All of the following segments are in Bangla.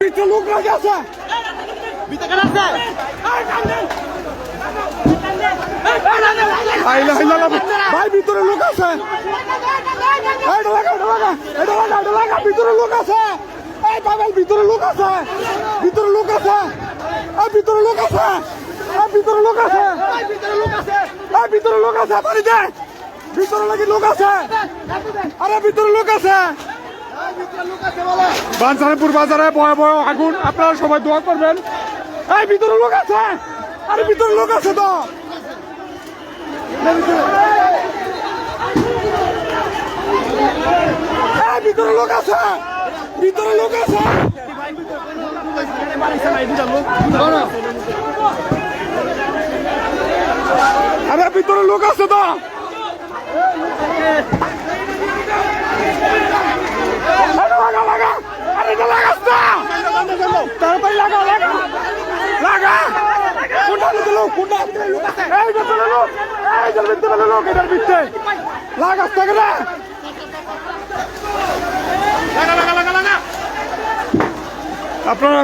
ভিতরে লোক লাগে আছে। ভাই ভিতরে লোক আছে লাগা এটা লাগা এটা লাগা ভিতরে লোক আছে এই ভিতরে লোক আছে ভিতরে লোক আছে এই ভিতরে লোক আছে এই ভিতরে লোক আছে এই ভিতরে লোক আছে ভিতরে লাগি লোক আছে আরে ভিতরে লোক আছে বানসারাপুর বাজারে ভয় ভয় আগুন। আপনারা সবাই দোয়া করবেন। এই, ভিতরে লোক আছে! আরে, ভিতরে লোক আছে তো! ভিতরে লোক আছে! ভিতরে লোক আছে! আরে, ভিতরে লোক আছে তো! আপনারা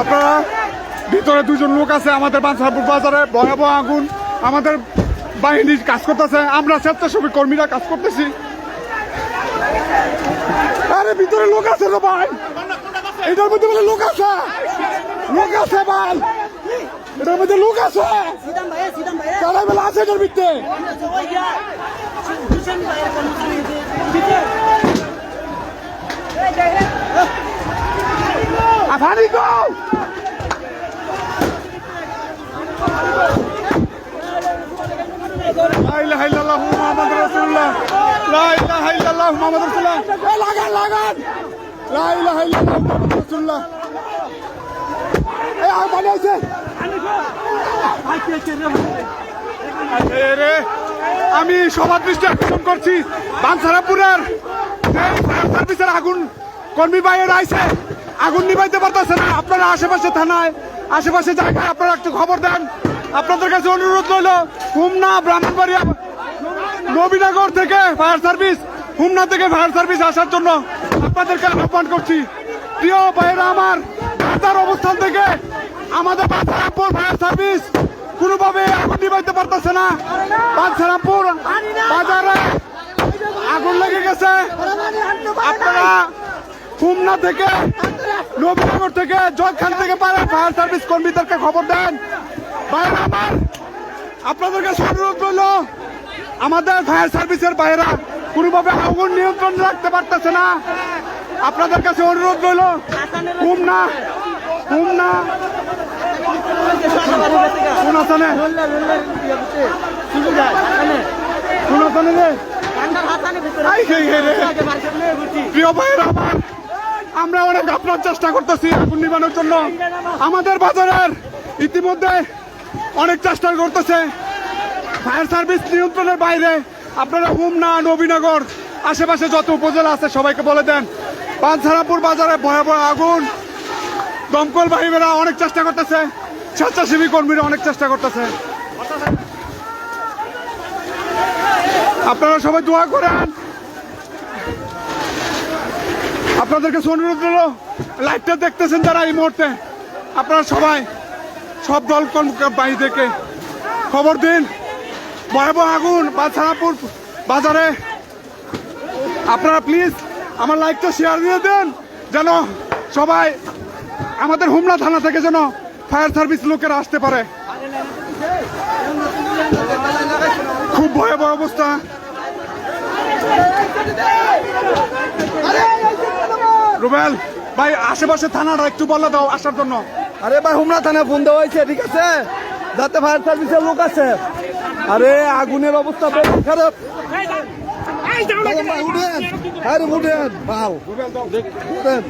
আপনারা ভিতরে দুজন লোক আছে, আমাদের বাঞ্ছাপুর বাজারে ভয়াবহ আগুন, আমাদের বাহিনী কাজ করতেছে, আমরা স্বেচ্ছাসেবী কর্মীরা কাজ করতেছি। আরে, ভিতরে লোক আছে রে ভাই। এটার মধ্যে বলে লোক আছে। লোক আছে ভাই। এটার মধ্যে লোক আছে। কারা বেলা আছে এটার ভিতরে? আফানি গো লাগান লাগান। এই আছে। আমি সবার দৃষ্টি আকর্ষণ করছি। বানসারাপুরের সার্ভিসের আগুন কর্মী বাইরে আইছে। আগুন নিবাইতে পারতেছে না। আপনারা আশেপাশে থানায় আশেপাশে জায়গায় আপনারা একটু খবর দেন। আপনাদের কাছে অনুরোধ রইল, হুমনা ব্রাহ্মণবাড়িয়া নবীনগর থেকে ফায়ার সার্ভিস, হুমনা থেকে ফায়ার সার্ভিস আসার জন্য আপনাদেরকে আহ্বান করছি। প্রিয় ভাইয়েরা আমার বাজার অবস্থান থেকে আমাদের বাজারাপুর ফায়ার সার্ভিস কোনোভাবে আগুন নিভাইতে পারতেছে না। বাজারাপুর বাজারে আগুন লেগে গেছে। আপনারা খুলনা থেকে নবীনগর থেকে জয়খান থেকে পারেন ফায়ার সার্ভিস কর্মীদেরকে খবর দেন। আপনাদের কাছে অনুরোধ রইল, আমাদের ফায়ার সার্ভিসের বাইরা কোনোভাবে আগুন নিয়ন্ত্রণ রাখতে পারতেছে না। আপনাদের কাছে অনুরোধ রইল রে। প্রিয় আমরা অনেক আপনার চেষ্টা করতেছি আগুন নিবানোর জন্য। আমাদের বাজারের ইতিমধ্যে অনেক চেষ্টা করতেছে। ফায়ার সার্ভিস নিয়ন্ত্রণের বাইরে। আপনারা হুমনা নবীনগর, আশেপাশে যত উপজেলা আছে, সবাইকে বলে দেন। পাঁচহারাপুর বাজারে ভয়াবহ আগুন। দমকল বাহিনীরা অনেক চেষ্টা করতেছে। স্বেচ্ছাসেবী কর্মীরা অনেক চেষ্টা করতেছে। আপনারা সবাই দোয়া করেন। আপনাদেরকে অনুরোধ রইল লাইভটা দেখতেছেন যারা এই মুহূর্তে। আপনারা সবাই সব দল বাহিনী থেকে? খবর দিন। ভয়াবহ আগুন বাছারাপুর বাজারে। আপনারা প্লিজ আমার লাইভটা শেয়ার দিয়ে দেন, যেন সবাই আমাদের হুমলা থানা থেকে যেন ফায়ার সার্ভিস লোকেরা আসতে পারে। খুব ভয়াবহ অবস্থা। রুবেল, ভাই, আশেপাশে থানাটা একটু বলে দাও আসার জন্য। আরে ভাই হুমরা থানা ফোন দেওয়া হয়েছে, ঠিক আছে? যাতে ফায়ার সার্ভিসের লোক আছে। আরে, আগুনের অবস্থা বেশ খারাপ। উঠেন।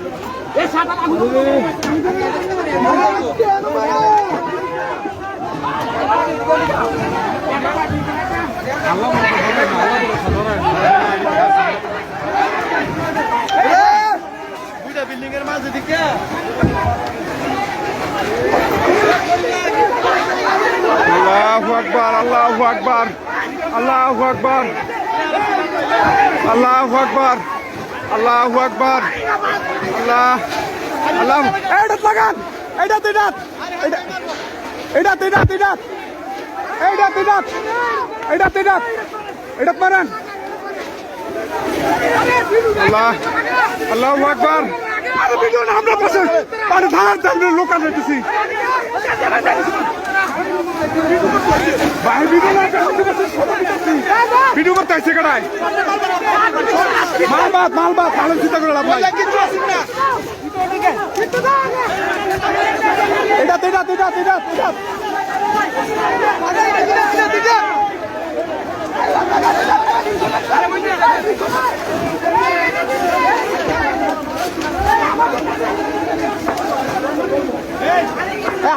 বিল্ডিং এর মাঝে দিকে। আল্লাহু আকবার আল্লাহু আকবার আল্লাহু আকবার আল্লাহু আকবার আল্লাহু আকবার আল্লাহ আল্লাহ এটা লাগান এটা তিনাত এটা তিনাত তিনাত এইটা তিনাত এটা তিনাত এটা মারেন আল্লাহ আল্লাহু আকবার আরে ভিডিও না আমরা পাশে আরে ধার ধার লোক আনতেছি করতে আসছে মালবাদ মালবাদ চিন্তা করে লাভ এটা এটা এটা এটা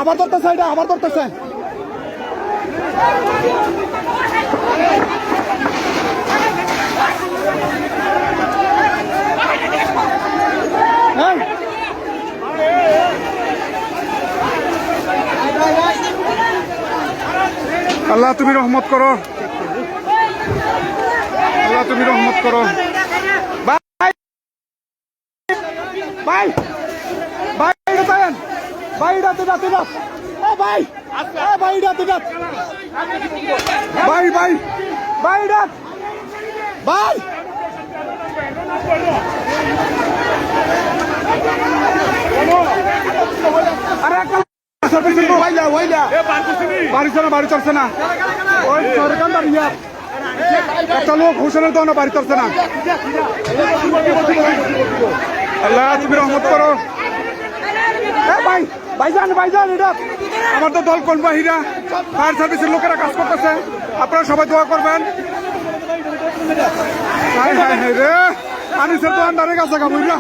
আবার ধরতেছে, এটা আবার ধরতেছে। আল্লাহ তুমি রহমত করো। আল্লাহ তুমি রহমত করো। বাই বাই এটা তাইন ভাই, এটা তিনা তিনা এ ভাই! এ তিনা ভাই ভাই। ভাই এটা। ভাই। আরে সার্ভিসিং ওইলা ওইলা বাড়ি চলে বাড়ি চলছে না। ওই সরকার ইয়া একটা লোক হোসেনের দোকানে বাড়ি চলছে না। আল্লাহ তুমি রহমত করো। এ ভাই। ভাইজান ভাইজান, এটা আমার তো দল কোন বাহিরা? ফায়ার সার্ভিসের লোকেরা কাজ করতেছে। আপনারা সবাই দোয়া করবেন। আনিসের দোকান দাঁড়িয়ে গেছে গা বুঝলা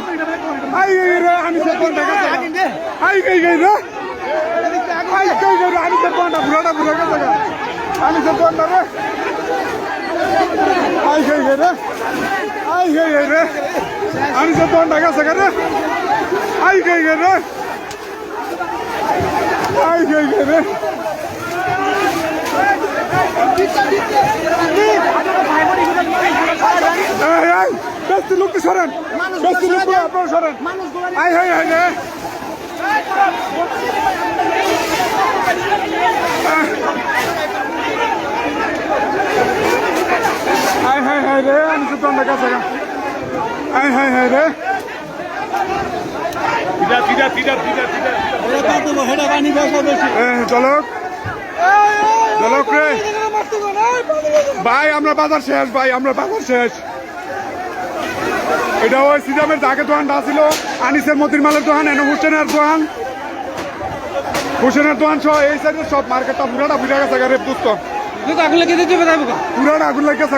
আই এই রে, আনিসের দোকান দাঁড়িয়ে গেছে আই গই গই রে। আই গই গই রে, আনিসের দোকানটা বুড়াটা বুড়া গেছে আনিসের দোকানটা রে আই গই গই রে। আই গই গই রে। আনিসের দোকানটা আই গই গই রে। আই গই গই রে এই এই বেশি লোক সরেন বেশি লোক আপনারা সরেন আই হাই হাই আই হাই হাই রে আমি তোমার কাছে আই হাই হাই রে রে। ভাই আমরা বাজার শেষ ভাই আমরা বাজার শেষ। এটা ওই সিজামের জাগে দোকানটা ছিল আনিসের মতির মালের দোকান এনে হোসেনের দোকান। হোসেনের দোকান সহ এই সাইডের সব মার্কেটটা পুরাটা বুঝা গেছে গা রে পুস্ত পুরাটা আগুন লাগে গেছে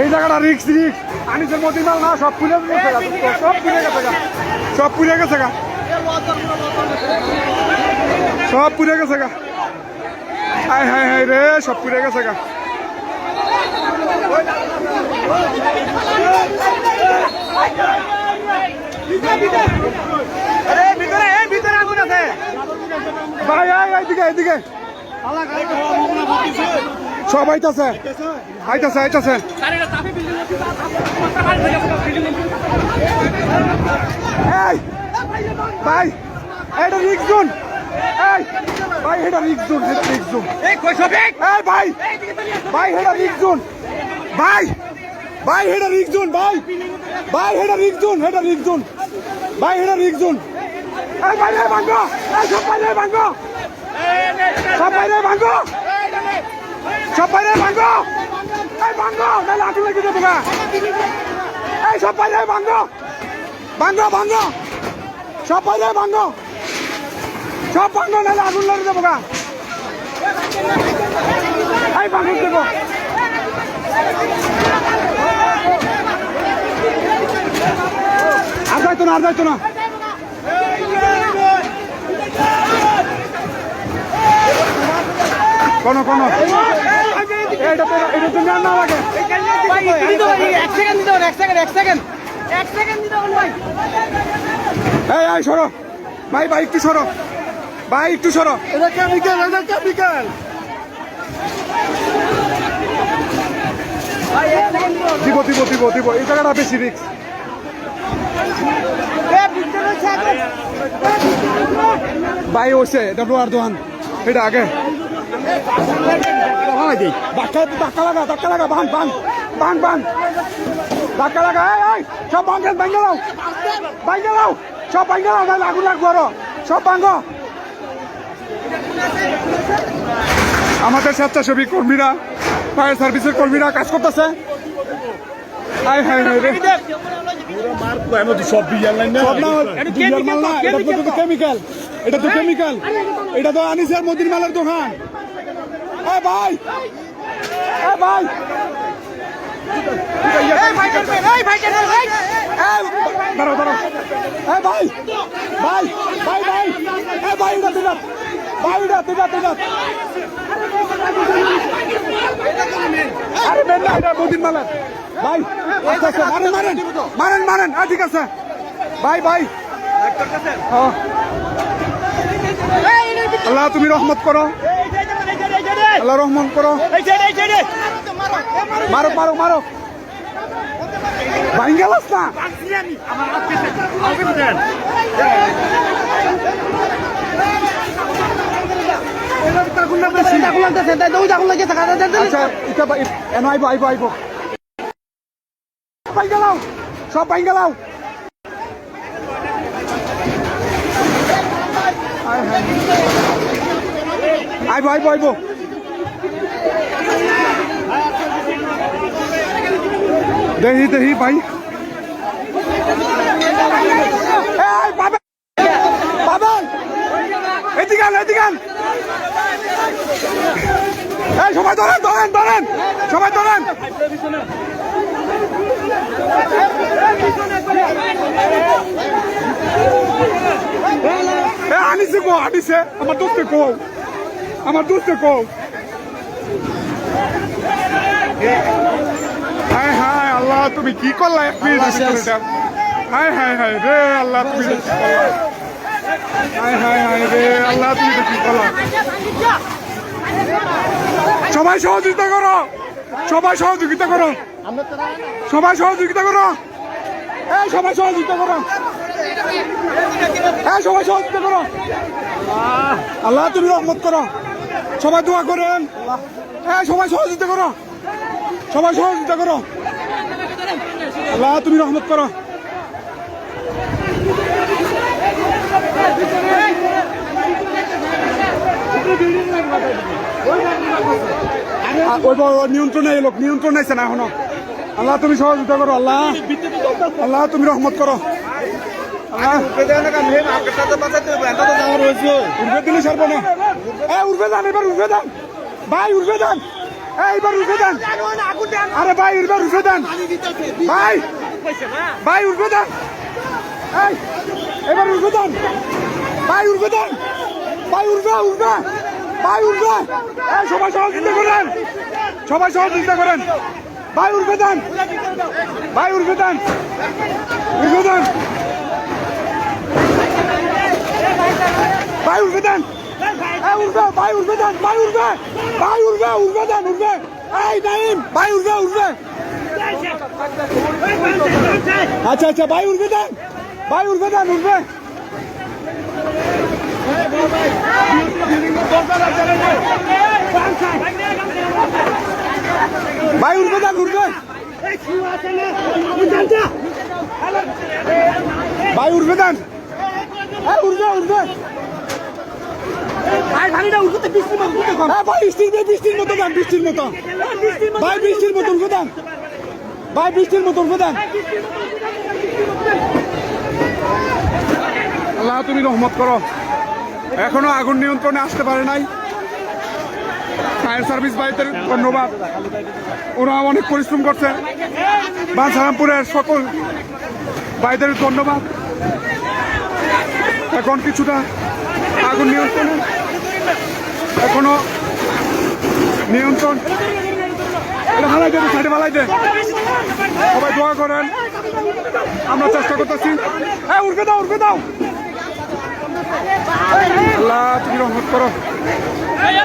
এই জায়গাটা রিক্স রিক্স আনিসের মধ্যে মাল না সব দোস্ত, সব পুড়ে গেছে গা। সব পুড়ে গেছে গা। সব পুড়ে গেছে গা। হাই হাই হাই রে সব পুড়ে গেছে গা। ভাই আয় এইদিকে এইদিকে সব আইতাছে আইতাছে। আইতাছে এই, ভাই, এটা রিক্স ভাই, এটা রিক্স জোন এটা রিক্স জোন এই, ভাই ভাই, এটা রিক্স জোন ভাই ভাই, এটা রিক্স ভাই। ভাই, এটা রিক্স জোন এটা রিক্স ভাই, এটা রিক্স জোন এই, ভাই ভাঙ্গো। এই, সব ভাই ভাঙ্গো। সব ভাই রে ভাঙ্গো সব ভাই রে ভাঙ্গো এই ভাঙ্গো নাহলে আগুন লেগে যাব গা এই সব ভাই রে ভাঙ্গো ভাঙ্গো ভাঙ্গো সব ভাই রে ভাঙ্গো সব ভাঙ্গ নাহলে আগুন লাগে দেবো গা এই ভাঙুন দেবো আর যাইতো না, আর যাইতো না। কোনো কোনো। এক সেকেন্ড সেকেন্ড সেকেন্ড সরো। ভাই ভাই, একটু সরো। ভাই, একটু সরো। এটা কেমিক্যাল কেমিক্যাল দিব দিব দিব দিব। এই জায়গাটা বেশি রিক্স ভাই হচ্ছে এটা ডোয়ার দোকান। এটা আগে। ধাক্কা ধাক্কা লাগা ধাক্কা লাগা বান বান বান বান ধাক্কা লাগা এই এই সব ভাঙ্গেন ভাঙ্গে লাও ভাঙ্গে লাও সব ভাঙ্গে লাও নাহলে আগুন লাগবো আরও সব ভাঙ্গ আমাদের স্বেচ্ছাসেবী কর্মীরা ফায়ার সার্ভিসের কর্মীরা কাজ করতেছে। আয় হায় হায় রে। না না, এটা তো- তো কেমিক্যাল। এটা তো কেমিক্যাল। এটা তো আনিসের মদির মালের দোকান। এ ভাই। এ ভাই। এই ভাই করবে এই ভাই। ভাই দাঁড়াও দাঁড়াও। এ ভাই ভাই ভাই ভাই। এ ভাই এটা তুই ভাই এটা তুই তুই আরে বেন না এটা মালের। ভাই আচ্ছা আচ্ছা মারেন মারেন। মারেন মারেন। হ্যাঁ ঠিক আছে। ভাই ভাই। আল্লাহ তুমি রহমত করো। আল্লাহ রহমান করো। মারো মারো মারো। ভাই গেলাস না? তো দেখুন লাগে থাকা আচ্ছা এটা বা- এন আইব আইব আইব পাই গেলাও সব পাই গেলাও আইব আইব আইব দেখি দেখি ভাই। এই বাবা বাবা এদিকে আন, এদিকে আন। এই সবাই ধরেন ধরেন ধরেন। সবাই ধরেন। আনিছে কো আনিছে। আমার দোস্তে কো। আমার দোস্তে কো। আল্লাহ তুমি কি করলা এক মিনিট হায় হায় হায় রে আল্লাহ তুমি হায় হায় হায় রে আল্লাহ তুমি কি করলা? সবাই সহযোগিতা করো। সবাই সহযোগিতা করো। সবাই সহযোগিতা করো। এই সবাই সহযোগিতা করো। এই সবাই সহযোগিতা করো। আল্লাহ তুমি রহমত করো। সবাই দোয়া করেন। এই সবাই সহযোগিতা করো। সবাই সহযোগিতা করো। আল্লাহ, তুমি রহমত করো। নিয়ন্ত্রণে এলো, নিয়ন্ত্রণ আছে না এখনও? আল্লাহ, তুমি সহযোগিতা করো, আল্লাহ। আল্লাহ, তুমি রহমত করো। উঠবে দিলে সারবো না। এ উঠবে যান, এবার উঠবে যান। ভাই উঠবে যান। এই, এবার উঠবে যান আরে ভাই, এবার উঠবে যান ভাই ভাই উঠবে এই, এবার উঠবে যান ভাই উঠবে যান ভাই উঠবে উঠবে ভাই উঠবে সবাই সহযোগিতা করেন। সবাই সহযোগিতা করেন। ভাই উঠবে যান ভাই উঠবে যান উঠবে দেন। ভাই উঠবে দেন। ভাই উঠবে ভাই উঠবে উঠবে দেন উঠবে এই নাইম ভাই উঠবে উঠবে আচ্ছা আচ্ছা ভাই উঠবে দেন ভাই উঠবে দেন উঠবে ভাই উঠবে দেন উঠবে ভাই উঠবে দেন এই হ্যাঁ ভাই, বৃষ্টির ভাই, বৃষ্টির আল্লাহ, তুমি রহমত করো। এখনও আগুন নিয়ন্ত্রণে আসতে পারে নাই। ফায়ার সার্ভিস ভাইদের ধন্যবাদ। ওরা অনেক পরিশ্রম করছে। বাঞ্ছারামপুরের সকল ভাইদের ধন্যবাদ। এখন কিছুটা আগুন নিয়ন্ত্রণে। এখনও নিয়ন্ত্রণ। ভালাই দে সাইডে ভালাই দে। সবাই দোয়া করেন। আমরা চেষ্টা করতেছি। হ্যাঁ উঠবে দাও উঠবে দাও। আল্লাহ, তুমি রহমত করো। আল্লাহ,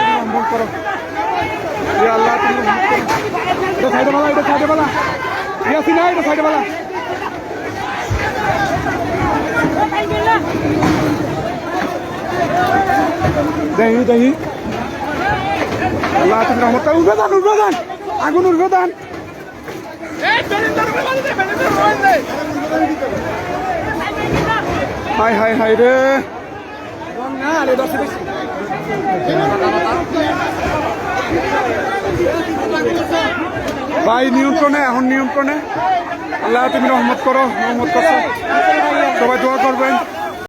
তুমি রহমত করো। আল্লাহ, তুমি রহমত করো। সাইডে বালা এটা সাইডে বালা ইয়াসি না এটা সাইডে বালা দেখি দেখি আল্লাহ তুমি রহমত। করো উঠবে দান উঠবে দান আগুন উঠবে দান হাই হাই হাই রে। ভাই, নিয়ন্ত্রণে, এখন নিয়ন্ত্রণে। আল্লাহ তুমি রহমত করো, রহমত করছ সবাই দোয়া করবেন।